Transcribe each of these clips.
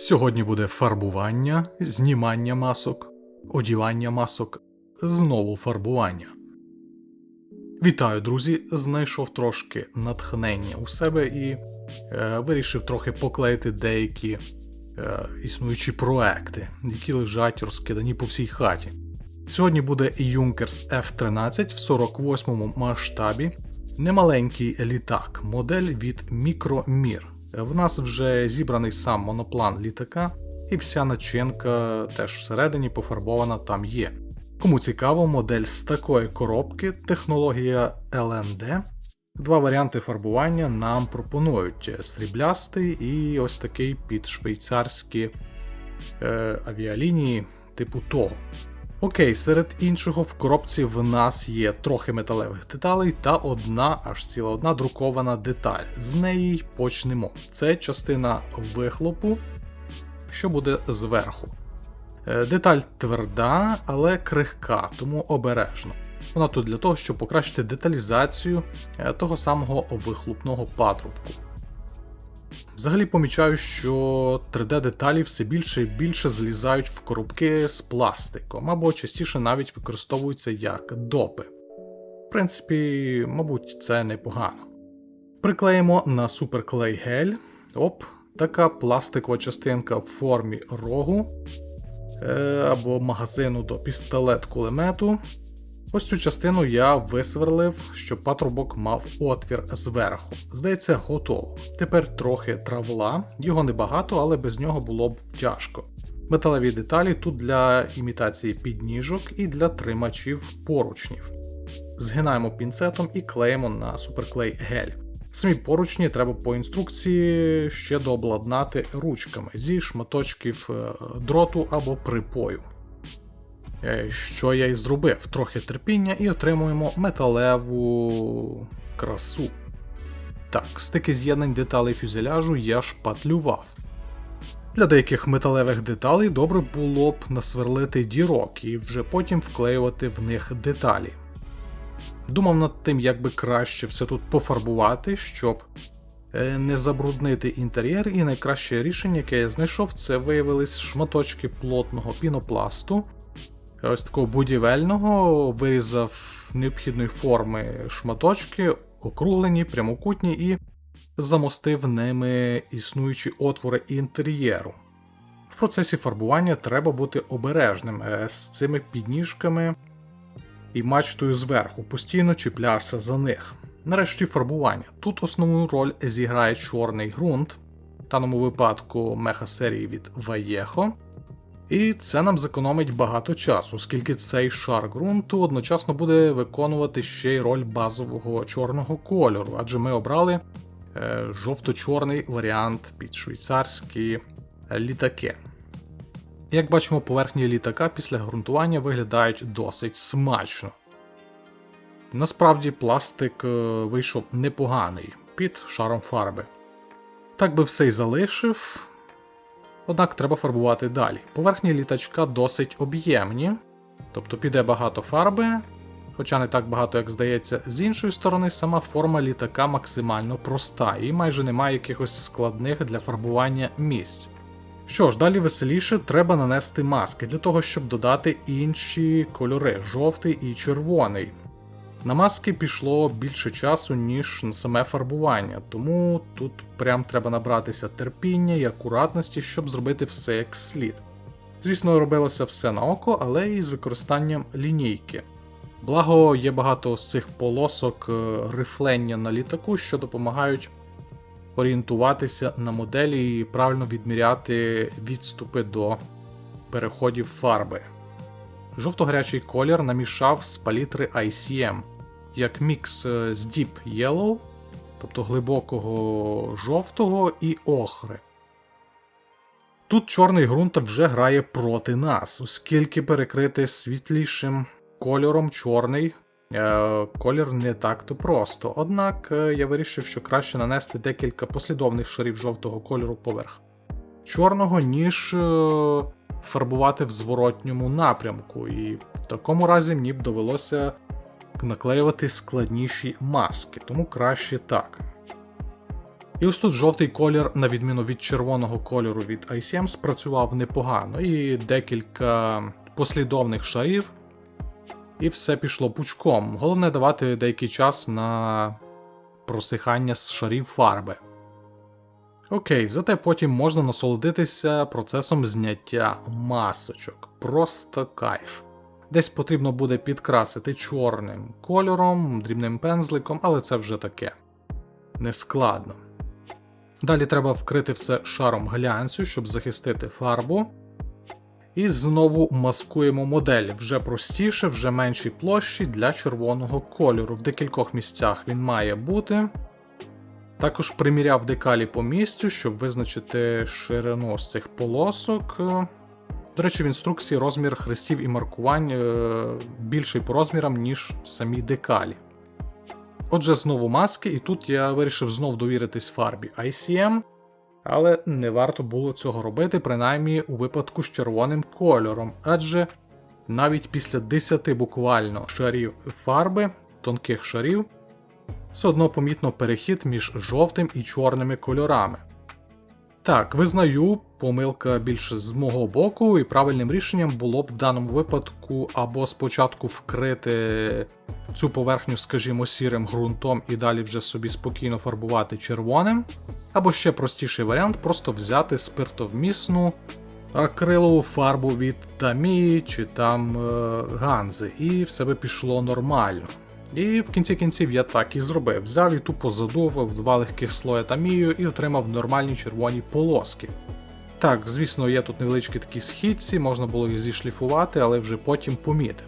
Сьогодні буде фарбування, знімання масок, одівання масок, знову фарбування. Вітаю, друзі! Знайшов трошки натхнення у себе і е, вирішив трохи поклеїти деякі е, існуючі проекти, які лежать розкидані по всій хаті. Сьогодні буде Junkers F-13 в 48 масштабі, немаленький літак, модель від Micromir. В нас вже зібраний сам моноплан літака, і вся начинка теж всередині пофарбована там є. Кому цікаво, модель з такої коробки, технологія LND. Два варіанти фарбування нам пропонують: сріблястий і ось такий під швейцарські е, авіалінії типу того. Окей, серед іншого в коробці в нас є трохи металевих деталей та одна, аж ціла одна друкована деталь. З неї й почнемо. Це частина вихлопу, що буде зверху. Е, Деталь тверда, але крихка, тому обережно. Вона тут для того, щоб покращити деталізацію е, того самого вихлопного патрубку. Взагалі помічаю, що 3D-деталі все більше і більше злізають в коробки з пластиком, або частіше навіть використовуються як допи. В принципі, мабуть, це непогано. Приклеїмо на суперклей гель. Оп, така пластикова частинка в формі рогу е, або магазину до пістолет-кулемету. Ось цю частину я висверлив, щоб патрубок мав отвір зверху. Здається, готово. Тепер трохи травла, його небагато, але без нього було б тяжко. Металеві деталі тут для імітації підніжок і для тримачів поручнів. Згинаємо пінцетом і клеїмо на суперклей гель. Самі поручні треба по інструкції ще дообладнати ручками зі шматочків е, дроту або припою. Е, Що я і зробив, трохи терпіння і отримуємо металеву красу. Так, стики з'єднань деталей фюзеляжу я шпатлював. Для деяких металевих деталей добре було б насверлити дірок і вже потім вклеювати в них деталі. Думав над тим, як би краще все тут пофарбувати, щоб е, не забруднити інтер'єр, і найкраще рішення, яке я знайшов, це виявились шматочки плотного пінопласту, ось такого будівельного, вирізав необхідної форми шматочки, округлені, прямокутні, і замостив ними існуючі отвори інтер'єру. В процесі фарбування треба бути обережним е, з цими підніжками і мачтою зверху, постійно чіплявся за них. Нарешті фарбування. Тут основну роль зіграє чорний ґрунт, в даному випадку меха серії від Vallejo. І це нам зекономить багато часу, оскільки цей шар ґрунту одночасно буде виконувати ще й роль базового чорного кольору, адже ми обрали е, жовто-чорний варіант під швейцарські літаки. Як бачимо, поверхні літака після ґрунтування виглядають досить смачно. Насправді пластик е, вийшов непоганий під шаром фарби. Так би все й залишив. Однак треба фарбувати далі. Поверхні літачка досить об'ємні, тобто піде багато фарби, хоча не так багато, як здається, з іншої сторони, сама форма літака максимально проста і майже немає якихось складних для фарбування місць. Що ж, далі веселіше треба нанести маски для того, щоб додати інші кольори жовтий і червоний. На маски пішло більше часу, ніж на саме фарбування, тому тут прям треба набратися терпіння і акуратності, щоб зробити все як слід. Звісно, робилося все на око, але і з використанням лінійки. Благо, є багато з цих полосок е, рифлення на літаку, що допомагають орієнтуватися на моделі і правильно відміряти відступи до переходів фарби. Жовто-гарячий колір намішав з палітри ICM, як мікс е, з Deep Yellow, тобто глибокого жовтого і охри. Тут чорний ґрунт вже грає проти нас, оскільки перекрити світлішим кольором чорний е, колір не так-то просто. Однак е, я вирішив, що краще нанести декілька послідовних шарів жовтого кольору поверх чорного, ніж е, фарбувати в зворотньому напрямку, і в такому разі мені б довелося наклеювати складніші маски, тому краще так. І ось тут жовтий колір, на відміну від червоного кольору від ICM, спрацював непогано, і декілька послідовних шарів, і все пішло пучком. Головне давати деякий час на просихання з шарів фарби. Окей, зате потім можна насолодитися процесом зняття масочок. Просто кайф. Десь потрібно буде підкрасити чорним кольором, дрібним пензликом, але це вже таке. Нескладно. Далі треба вкрити все шаром глянцю, щоб захистити фарбу. І знову маскуємо модель вже простіше, вже меншій площі для червоного кольору. В декількох місцях він має бути. Також приміряв декалі по місцю, щоб визначити ширину з цих полосок. До речі, в інструкції розмір хрестів і маркувань е, більший по розмірам, ніж самі декалі. Отже, знову маски, і тут я вирішив знов довіритись фарбі ICM, але не варто було цього робити, принаймні у випадку з червоним кольором, адже навіть після 10 буквально шарів фарби, тонких шарів, все одно помітно перехід між жовтим і чорними кольорами. Так, визнаю, помилка більше з мого боку, і правильним рішенням було б в даному випадку або спочатку вкрити цю поверхню, скажімо, сірим ґрунтом і далі вже собі спокійно фарбувати червоним, або ще простіший варіант просто взяти спиртовмісну акрилову фарбу від Тамі чи там е, Ганзи, і все би пішло нормально. І в кінці кінців я так і зробив. Взяв і тупо задув два легких слоя тамію і отримав нормальні червоні полоски. Так, звісно, є тут невеличкі такі східці, можна було їх зішліфувати, але вже потім помітив.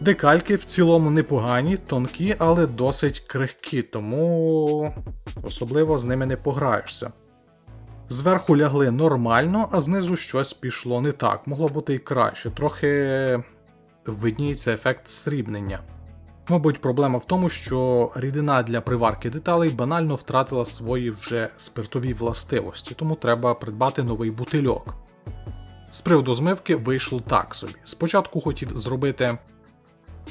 Декальки в цілому непогані, тонкі, але досить крихкі, тому особливо з ними не пограєшся. Зверху лягли нормально, а знизу щось пішло не так, могло бути і краще, трохи видніється ефект срібнення. Мабуть, проблема в тому, що рідина для приварки деталей банально втратила свої вже спиртові властивості, тому треба придбати новий бутильок. З приводу змивки вийшло так собі. Спочатку хотів зробити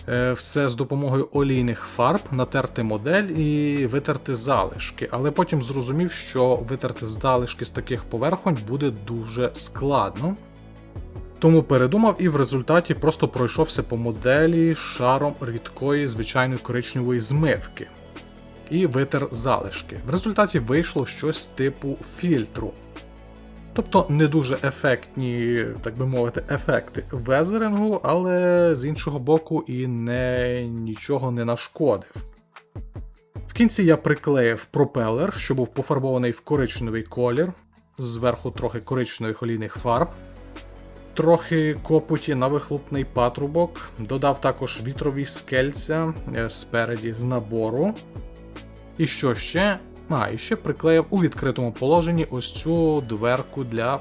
е, все з допомогою олійних фарб, натерти модель і витерти залишки, але потім зрозумів, що витерти залишки з таких поверхонь буде дуже складно. Тому передумав і в результаті просто пройшовся по моделі шаром рідкої звичайної коричневої змивки і витер залишки. В результаті вийшло щось типу фільтру. Тобто не дуже ефектні, так би мовити, ефекти везерингу, але з іншого боку і не нічого не нашкодив. В кінці я приклеїв пропелер, що був пофарбований в коричневий колір, зверху трохи коричневих олійних фарб трохи копоті на вихлопний патрубок, додав також вітрові скельця е, спереді з набору. І що ще? А, і ще приклеїв у відкритому положенні ось цю дверку для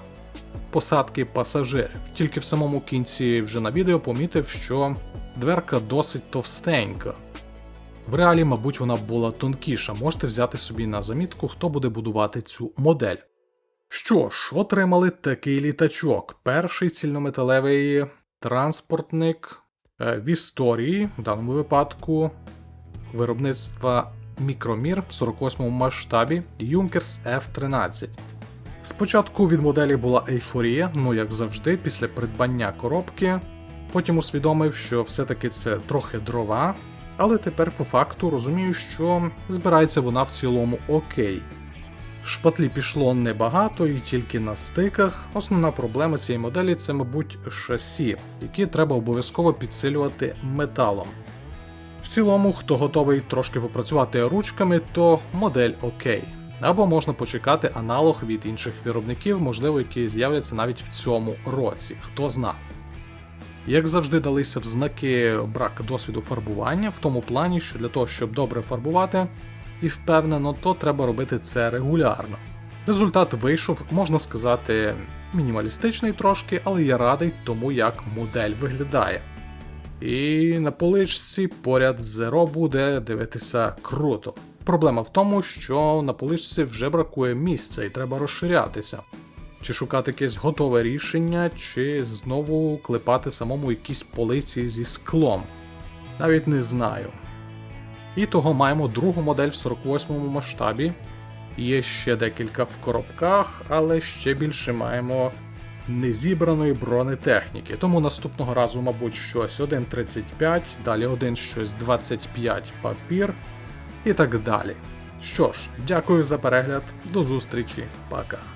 посадки пасажирів. Тільки в самому кінці вже на відео помітив, що дверка досить товстенька. В реалі, мабуть, вона була тонкіша. Можете взяти собі на замітку, хто буде будувати цю модель. Що ж, отримали такий літачок. Перший цільнометалевий транспортник е, в історії, в даному випадку, виробництва Мікромір в 48-му масштабі Юнкерс F-13. Спочатку від моделі була ейфорія, ну як завжди, після придбання коробки. Потім усвідомив, що все-таки це трохи дрова, але тепер по факту розумію, що збирається вона в цілому окей. Шпатлі пішло небагато і тільки на стиках. Основна проблема цієї моделі це, мабуть, шасі, які треба обов'язково підсилювати металом. В цілому, хто готовий трошки попрацювати ручками, то модель окей. Або можна почекати аналог від інших виробників, можливо, які з'являться навіть в цьому році, хто зна. Як завжди, далися в знаки брак досвіду фарбування, в тому плані, що для того, щоб добре фарбувати, і впевнено, то треба робити це регулярно. Результат вийшов, можна сказати, мінімалістичний трошки, але я радий тому, як модель виглядає. І на поличці поряд з Zero буде дивитися круто. Проблема в тому, що на поличці вже бракує місця і треба розширятися. Чи шукати якесь готове рішення, чи знову клепати самому якісь полиці зі склом. Навіть не знаю. І того маємо другу модель в 48 масштабі. Є ще декілька в коробках, але ще більше маємо незібраної бронетехніки. Тому наступного разу, мабуть, щось 1.35, далі один щось 25 папір і так далі. Що ж, дякую за перегляд, до зустрічі, пока.